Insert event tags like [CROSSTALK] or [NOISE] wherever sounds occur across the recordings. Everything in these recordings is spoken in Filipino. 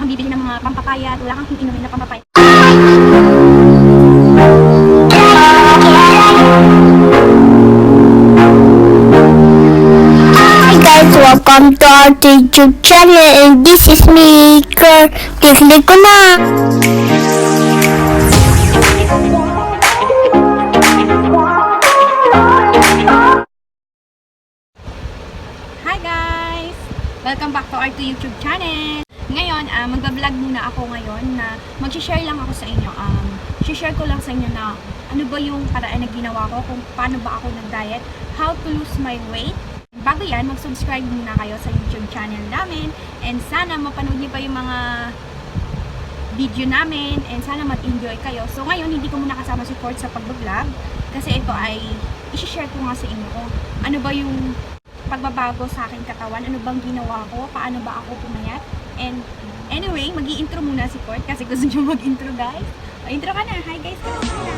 wala kang bibili ng mga pampapaya at wala kang inumin na pampapaya. Hi guys, welcome to our YouTube channel and this is me, Girl. Click ko na! Hi guys! Welcome back to our YouTube channel! Ngayon, uh, magbablog muna ako ngayon na mag-share lang ako sa inyo. Um, share ko lang sa inyo na ano ba yung paraan na ginawa ko, kung paano ba ako nag-diet, how to lose my weight. Bago yan, mag-subscribe muna kayo sa YouTube channel namin and sana mapanood niyo pa yung mga video namin and sana mag-enjoy kayo. So ngayon, hindi ko muna kasama si Ford sa pag-vlog kasi ito ay isi-share ko nga sa inyo kung ano ba yung pagbabago sa aking katawan, ano bang ginawa ko, paano ba ako pumayat. And anyway, mag intro muna si Ford kasi gusto niyo mag-intro guys. O, intro ka na. Hi guys. Ka na.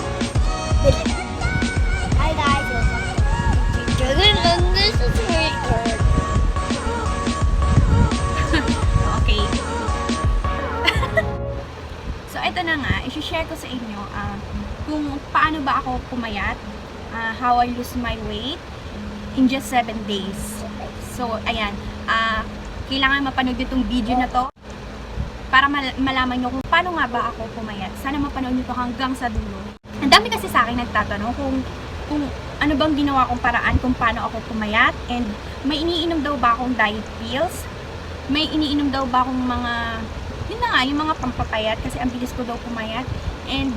Hi guys. Okay. [LAUGHS] so, ito na nga. I-share ko sa inyo ah, kung paano ba ako pumayat, ah, how I lose my weight in just 7 days. So, ayan. ah kailangan mapanood nyo itong video na to para mal- malaman nyo kung paano nga ba ako pumayat. Sana mapanood nyo to hanggang sa dulo. Ang dami kasi sa akin nagtatanong kung kung ano bang ginawa kong paraan kung paano ako pumayat and may iniinom daw ba akong diet pills may iniinom daw ba akong mga yun na nga, yung mga pampapayat kasi ang bilis ko daw pumayat and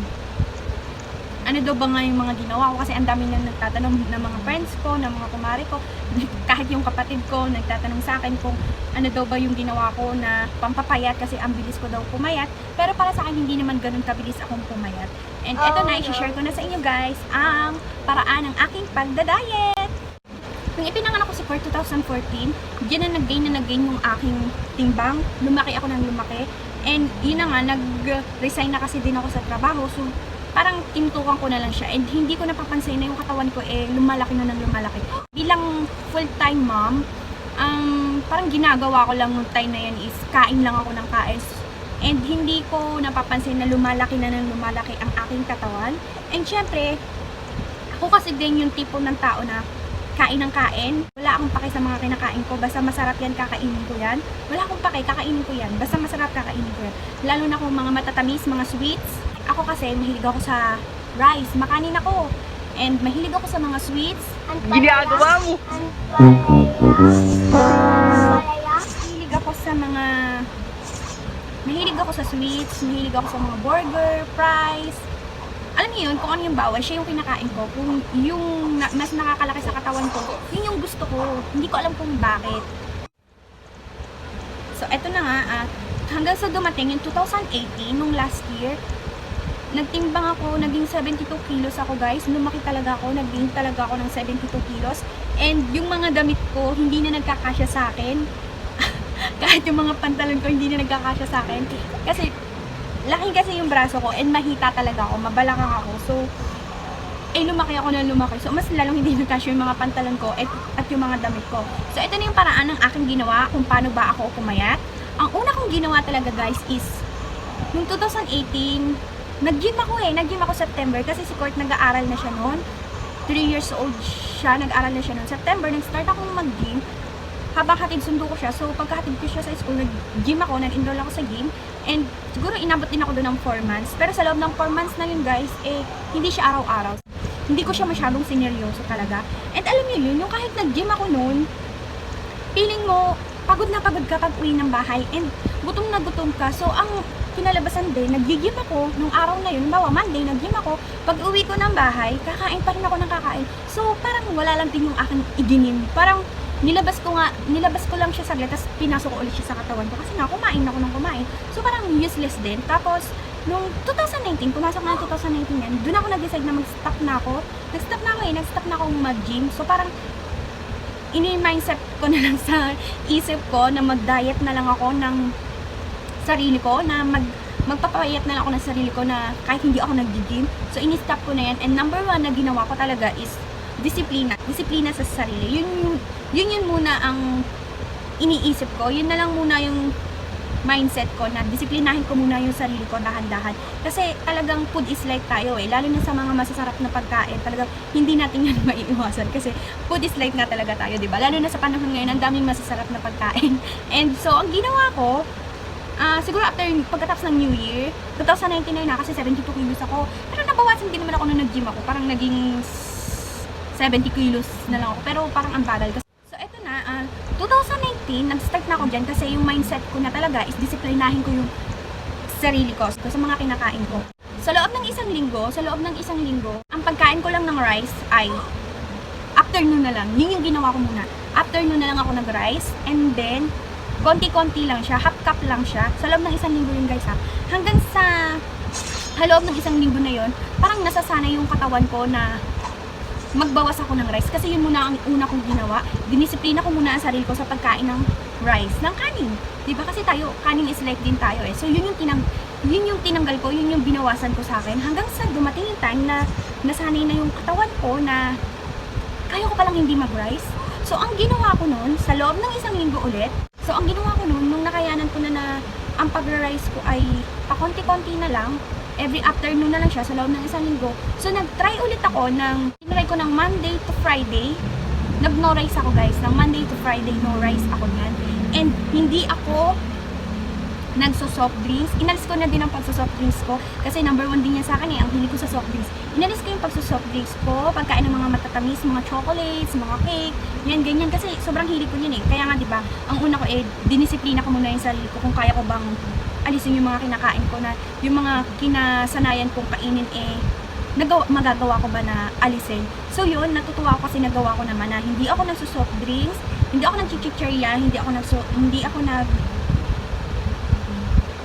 ano daw ba nga yung mga ginawa ko kasi ang dami nang nagtatanong ng mga friends ko, ng mga kumari ko [LAUGHS] kahit yung kapatid ko nagtatanong sa akin kung ano daw ba yung ginawa ko na pampapayat kasi ang bilis ko daw pumayat pero para sa akin hindi naman ganun kabilis akong pumayat and eto Oh, na, i-share ko na sa inyo guys ang paraan ng aking pagda-diet Nung ipinanganak ko si Ford 2014, diyan na nag-gain na nag-gain yung aking timbang. Lumaki ako ng lumaki. And yun na nga, nag-resign na kasi din ako sa trabaho. So, parang tinutukan ko na lang siya. And hindi ko napapansin na yung katawan ko eh lumalaki na ng lumalaki. Bilang full-time mom, ang parang ginagawa ko lang nung time na yan is kain lang ako ng kain. And hindi ko napapansin na lumalaki na ng lumalaki ang aking katawan. And syempre, ako kasi din yung tipo ng tao na kain ng kain. Wala akong pake sa mga kinakain ko. Basta masarap yan, kakainin ko yan. Wala akong pake, kakainin ko yan. Basta masarap, kakainin ko yan. Lalo na kung mga matatamis, mga sweets. Ako kasi, mahilig ako sa rice. Makanin ako. And mahilig ako sa mga sweets. Ginagawa mo! Mahilig ako sa mga... Mahilig ako sa sweets. Mahilig ako sa mga burger, fries. Alam niyo yun, kung ano yung bawal, siya yung kinakain ko. Kung yung na- mas nakakalaki sa katawan ko, yun yung gusto ko. Hindi ko alam kung bakit. So, eto na nga, ah, hanggang sa dumating yung 2018, nung last year, nagtimbang ako, naging 72 kilos ako guys. Lumaki talaga ako, naging talaga ako ng 72 kilos. And yung mga damit ko, hindi na nagkakasya sa akin. [LAUGHS] Kahit yung mga pantalon ko, hindi na nagkakasya sa akin. Kasi, laki kasi yung braso ko and mahita talaga ako, mabalakang ako. So, eh lumaki ako na lumaki. So, mas lalong hindi nagkasya yung mga pantalon ko at, at yung mga damit ko. So, ito na yung paraan ng aking ginawa kung paano ba ako pumayat. Ang una kong ginawa talaga guys is, noong 2018, nag-gym ako eh. Nag-gym ako September kasi si Court nag-aaral na siya noon. 3 years old siya, nag-aaral na siya noon. September, nag-start akong mag-gym habang hatid sundo ko siya. So, pagkahatid ko siya sa school, nag-gym ako, nag-enroll ako sa gym. And siguro inabot din ako doon ng 4 months. Pero sa loob ng 4 months na yun guys, eh, hindi siya araw-araw. Hindi ko siya masyadong sineryoso talaga. And alam niyo yun, yung kahit nag-gym ako noon, feeling mo, pagod na pagod ka pag uwi ng bahay and gutom na gutom ka. So, ang kinalabasan din, nag-gym ako nung araw na yun. Bawa, Monday, nag-gym ako. Pag uwi ko ng bahay, kakain pa rin ako ng kakain. So, parang wala lang din yung aking idinim. Parang, nilabas ko nga, nilabas ko lang siya saglit, tapos pinasok ko ulit siya sa katawan ko. Kasi nga, kumain ako ng kumain. So, parang useless din. Tapos, nung 2019, pumasok na ng 2019 yan, doon ako nag-decide na mag-stop na ako. Nag-stop na ako eh, nag-stop na akong mag-gym. So, parang, ini-mindset ko na lang [LAUGHS] sa isip ko na mag-diet na lang ako ng sarili ko, na mag magpapayat na lang ako ng sarili ko na kahit hindi ako nag-gym. So, ini-stop ko na yan. And number one na ginawa ko talaga is disiplina. Disiplina sa sarili. Yun, yun, yun muna ang iniisip ko. Yun na lang muna yung mindset ko na disiplinahin ko muna yung sarili ko dahan-dahan. Kasi talagang food is life tayo eh. Lalo na sa mga masasarap na pagkain. Talagang hindi natin [LAUGHS] yan maiiwasan. Kasi food is life nga talaga tayo, di ba? Lalo na sa panahon ngayon, ang daming masasarap na pagkain. [LAUGHS] And so, ang ginawa ko, ah siguro after, pagkatapos ng New Year, 2019 na na kasi 72 kilos ako. Pero nabawasan din naman ako nung nag-gym ako. Parang naging 70 kilos na lang ako. Pero parang ang bagal. Kasi, so, eto na, ah, 2019, nag-start na ako dyan kasi yung mindset ko na talaga is disiplinahin ko yung sarili ko so, sa mga kinakain ko. Sa loob ng isang linggo, sa loob ng isang linggo, ang pagkain ko lang ng rice ay afternoon na lang. Yun yung ginawa ko muna. Afternoon na lang ako nag-rice and then konti-konti lang siya, half cup lang siya. Sa loob ng isang linggo yun guys ha. Hanggang sa sa loob ng isang linggo na yun, parang nasasanay yung katawan ko na magbawas ako ng rice kasi yun muna ang una kong ginawa. Dinisiplina ko muna ang sarili ko sa pagkain ng rice, ng kanin. 'Di ba kasi tayo, kanin is life din tayo eh. So yun yung tinang yun yung tinanggal ko, yun yung binawasan ko sa akin hanggang sa dumating yung time na nasanay na yung katawan ko na kaya ko palang hindi mag-rice. So ang ginawa ko noon, sa loob ng isang linggo ulit, so ang ginawa ko noon, nung nakayanan ko na na ang pag-rice ko ay pakonti-konti na lang, every afternoon na lang siya sa loob ng isang linggo. So, nag-try ulit ako ng, tinry ko ng Monday to Friday. Nag-no rice ako guys. Ng Monday to Friday, no rice ako niyan. And hindi ako nagso-soft drinks. Inalis ko na din ang pagso-soft drinks ko kasi number one din yan sa akin eh, ang hilig ko sa soft drinks. Inalis ko yung pagso-soft drinks ko, pagkain ng mga matatamis, mga chocolates, mga cake, yan, ganyan. Kasi sobrang hilig ko yun eh. Kaya nga, di ba, ang una ko eh, dinisiplina ko muna yung sarili ko kung kaya ko bang alisin yung mga kinakain ko na yung mga kinasanayan kong kainin eh nagawa, magagawa ko ba na alisin. So yun, natutuwa ako kasi nagawa ko naman na hindi ako nagso-soft drinks, hindi ako nagchichicharya, hindi ako nagso, hindi ako nag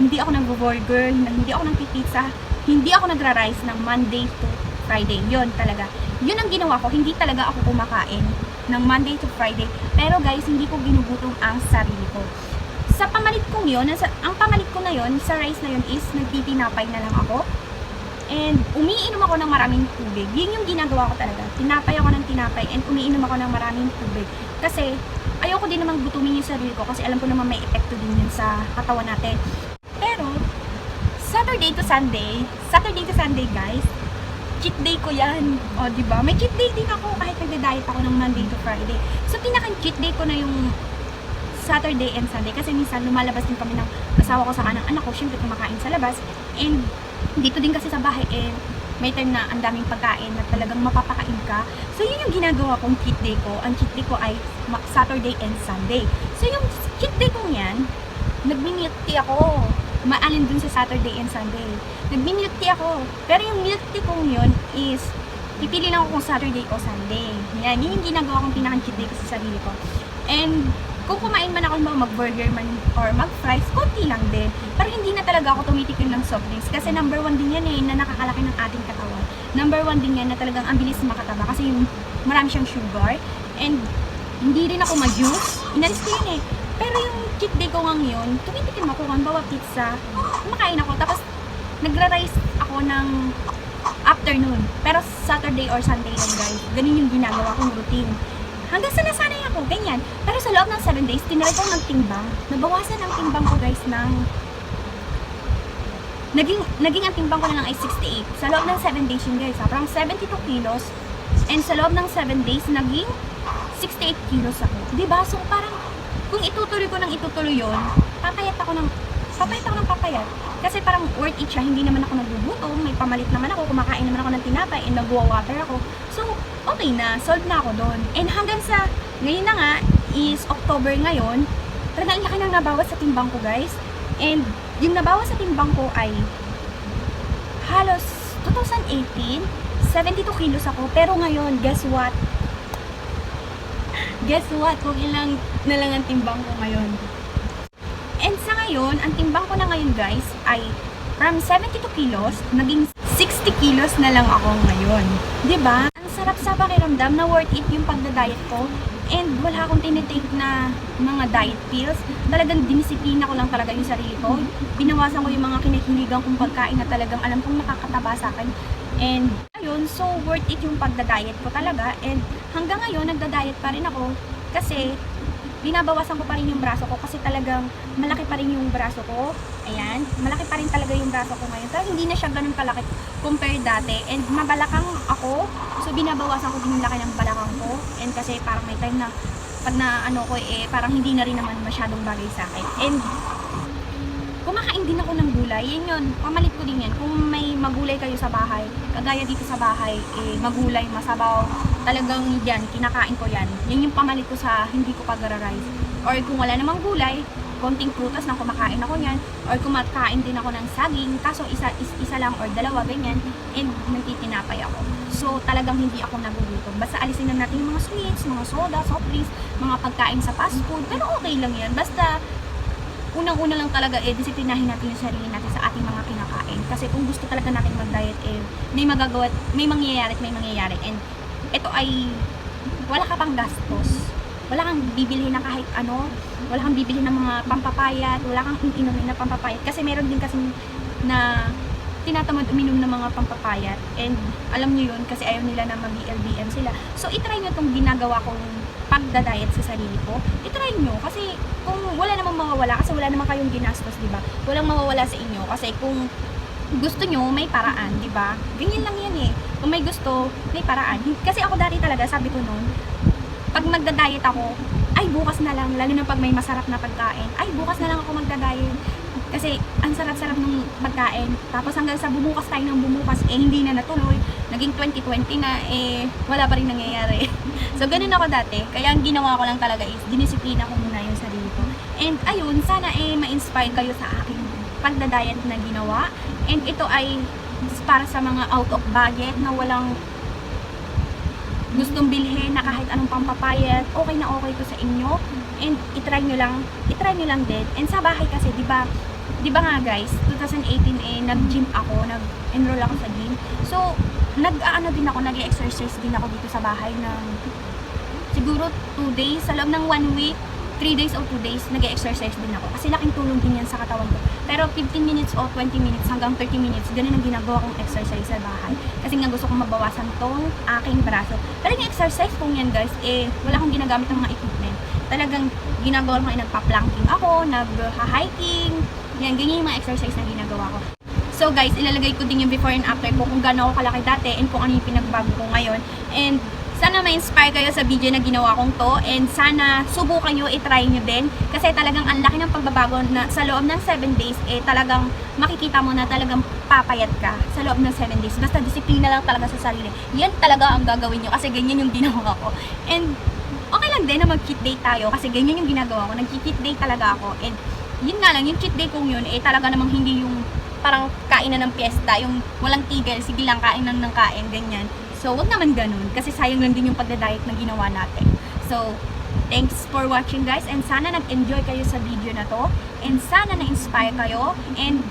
hindi ako nag-burger, hindi ako nagpipizza, hindi ako nagra-rice ng Monday to Friday. Yun talaga. Yun ang ginawa ko, hindi talaga ako kumakain ng Monday to Friday. Pero guys, hindi ko ginugutom ang sarili ko sa pamalit kong yun, nasa, ang pamalit ko na yun, sa rice na yun is nagtitinapay na lang ako. And umiinom ako ng maraming tubig. Yun yung ginagawa ko talaga. Tinapay ako ng tinapay and umiinom ako ng maraming tubig. Kasi ayoko din namang gutumin yung sarili ko kasi alam ko naman may epekto din yun sa katawan natin. Pero, Saturday to Sunday, Saturday to Sunday guys, cheat day ko yan. O, di ba? May cheat day din ako kahit nagda-diet ako ng Monday to Friday. So, pinaka-cheat day ko na yung Saturday and Sunday. Kasi minsan lumalabas din kami ng asawa ko sa kanang anak ko. Syempre kumakain sa labas. And dito din kasi sa bahay eh may time na ang daming pagkain na talagang mapapakain ka. So yun yung ginagawa kong cheat day ko. Ang cheat day ko ay Saturday and Sunday. So yung cheat day kong yan nagmi-milk tea ako. Maalin dun sa Saturday and Sunday. Nagmi-milk tea ako. Pero yung milk tea kong yun is pipili lang ako kung Saturday o Sunday. Yan yun yung ginagawa kong pinaka-cheat day ko sa sarili ko. And kung kumain man ako mga mag-burger man or mag-fries, konti lang din. Pero hindi na talaga ako tumitikim ng soft drinks kasi number one din yan eh, na nakakalaki ng ating katawan. Number one din yan na talagang ang bilis makataba kasi yung marami siyang sugar and hindi rin ako ma-juice. Inalis ko yun eh. Pero yung cheat day ko nga ngayon, tumitikim ako kung bawa pizza, kumakain ako. Tapos nagra-rice ako ng afternoon. Pero Saturday or Sunday yun guys. Ganun yung ginagawa kong routine. Hanggang sa nasanay ako, ganyan. Pero sa loob ng 7 days, tinry ko magtimbang. Nabawasan ang timbang ko guys ng... Naging, naging ang timbang ko na lang ay 68. Sa loob ng 7 days yun guys. Ha? Parang 72 kilos. And sa loob ng 7 days, naging 68 kilos ako. Diba? So parang kung itutuloy ko ng itutuloy yun, papayat ako ng papayat ako ng papayat. Kasi parang worth it siya, hindi naman ako nagugutom, may pamalit naman ako, kumakain naman ako ng tinapay, and nagwa-water ako. So, okay na, solved na ako doon. And hanggang sa, ngayon na nga, is October ngayon, talagang laki nang nabawas sa timbang ko guys. And yung nabawas sa timbang ko ay halos 2018, 72 kilos ako. Pero ngayon, guess what? [LAUGHS] Guess what? Kung ilang na lang ang timbang ko ngayon. Ngayon, ang timbang ko na ngayon guys ay from 72 kilos, naging 60 kilos na lang ako ngayon. ba? Ang sarap sa pakiramdam na worth it yung pagda-diet ko. And wala akong tinitake na mga diet pills. Talagang dinisiplina ko lang talaga yung sarili ko. Binawasan ko yung mga kinahiligan kong pagkain na talagang alam kong nakakataba sa akin. And ayun, so worth it yung pagda-diet ko talaga. And hanggang ngayon, nagda-diet pa rin ako. Kasi binabawasan ko pa rin yung braso ko kasi talagang malaki pa rin yung braso ko. Ayan, malaki pa rin talaga yung braso ko ngayon. Pero hindi na siya ganun kalaki compared dati. And mabalakang ako, so binabawasan ko din yung laki ng balakang ko. And kasi parang may time na pag na ano ko eh, parang hindi na rin naman masyadong bagay sa akin. And kumakain din ako ng gulay. Yan yun, pamalit ko din yan. Kung may magulay kayo sa bahay, kagaya dito sa bahay, eh, magulay, masabaw, talagang yan, kinakain ko yan. Yan yung pamalit ko sa hindi ko pag-rice. Or kung wala namang gulay, konting prutas na kumakain ako yan. Or kumakain din ako ng saging, kaso isa, is, isa lang or dalawa, ganyan. And nagtitinapay ako. So talagang hindi ako nagugutom. Basta alisin na natin yung mga sweets, mga soda, soft drinks, mga pagkain sa fast food. Pero okay lang yan. Basta unang-una lang talaga eh, disiplinahin natin yung sarili natin sa ating mga kinakain. Kasi kung gusto talaga natin mag-diet, eh, may magagawa, may mangyayari at may mangyayari. And ito ay, wala ka pang gastos. Wala kang bibilhin na kahit ano, wala kang bibilhin ng mga pampapayat, wala kang inumin na pampapayat. Kasi meron din kasi na tinatamad uminom ng mga pampapayat. And alam nyo yun, kasi ayaw nila na mag-BLBM sila. So, itry nyo itong ginagawa kong pagda-diet sa sarili ko. Itry nyo. Kasi kung wala namang mawawala, kasi wala naman kayong ginastos, di ba? Walang mawawala sa inyo. Kasi kung gusto nyo, may paraan, di ba? Ganyan lang yan eh. Kung may gusto, may paraan. Kasi ako dati talaga, sabi ko noon, pag magda-diet ako, ay bukas na lang, lalo na pag may masarap na pagkain, ay bukas na lang ako magda-diet. Kasi ang sarap-sarap ng pagkain. Tapos hanggang sa bumukas tayo ng bumukas, eh hindi na natuloy. Naging 2020 na, eh wala pa rin nangyayari. [LAUGHS] so ganun ako dati. Kaya ang ginawa ko lang talaga is, dinisiplina ko muna yung sarili ko. And ayun, sana eh ma-inspire kayo sa aking pagda-diet na ginawa. And ito ay para sa mga out of budget na walang gustong bilhin na kahit anong pampapayat, okay na okay to sa inyo. And itry nyo lang, itry nyo lang din. And sa bahay kasi, di ba, di ba nga guys, 2018 eh, nag-gym ako, nag-enroll ako sa gym. So, nag-ano din ako, nag-exercise din ako dito sa bahay ng siguro 2 days, sa loob ng 1 week, 3 days or 2 days, nag-exercise din ako. Kasi laking tulong din yan sa katawan ko. Pero 15 minutes o 20 minutes hanggang 30 minutes, ganun ang ginagawa kong exercise sa bahay. Kasi nga gusto kong mabawasan tong aking braso. Pero yung exercise kong yan guys, eh, wala akong ginagamit ng mga equipment. Talagang ginagawa ko ay nagpa-planking ako, nag-hiking, yan, ganyan yung mga exercise na ginagawa ko. So guys, ilalagay ko din yung before and after ko kung gaano ako kalaki dati and kung ano yung pinagbago ko ngayon. And sana ma-inspire kayo sa video na ginawa kong to and sana subukan nyo, itry nyo din. Kasi talagang ang laki ng pagbabago na sa loob ng 7 days eh talagang makikita mo na talagang papayat ka sa loob ng 7 days. Basta disiplina lang talaga sa sarili. Yan talaga ang gagawin nyo kasi ganyan yung ginawa ko. And okay lang din na mag-cheat day tayo kasi ganyan yung ginagawa ko. Nag-cheat day talaga ako. And yun nga lang, yung cheat day kong yun eh talaga namang hindi yung parang kain na ng piyesta, yung walang tigil, sige lang kain lang ng kain, ganyan. So, wag naman ganun. Kasi sayang lang din yung pagda-diet na ginawa natin. So, thanks for watching guys. And sana nag-enjoy kayo sa video na to. And sana na-inspire kayo. And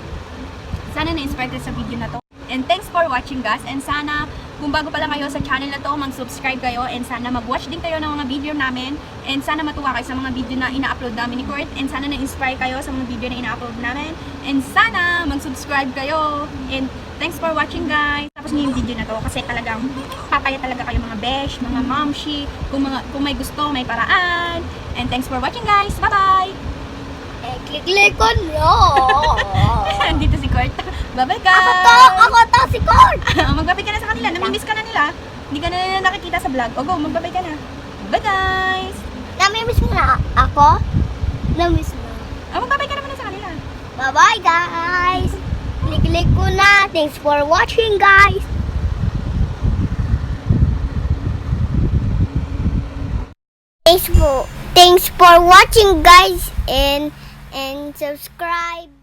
sana na-inspire kayo sa video na to. And thanks for watching guys. And sana, kung bago pa lang kayo sa channel na to, mag-subscribe kayo. And sana mag-watch din kayo ng mga video namin. And sana matuwa kayo sa mga video na ina-upload namin ni Kurt. And sana na-inspire kayo sa mga video na ina-upload namin. And sana mag-subscribe kayo. And thanks for watching guys. Tapos niyo yung video na to kasi talagang papaya talaga kayo mga besh, mga momshi. Kung, mga, kung may gusto, may paraan. And thanks for watching guys. Bye-bye! Eh, click-click ko no. Andito [LAUGHS] si Kurt. [LAUGHS] Bye-bye guys! ako to, ako to si Kurt. [LAUGHS] magbabay ka na sa kanila. Namimiss ka na nila. Hindi ka na nila nakikita sa vlog. O go, magbabay ka na. Bye guys! Namimiss mo na ako? Namiss mo. Ah, magbabay ka naman na sa kanila. Bye-bye, guys. Click-click ko na. Thanks for watching, guys. Thanks for, thanks for watching, guys. And, and subscribe.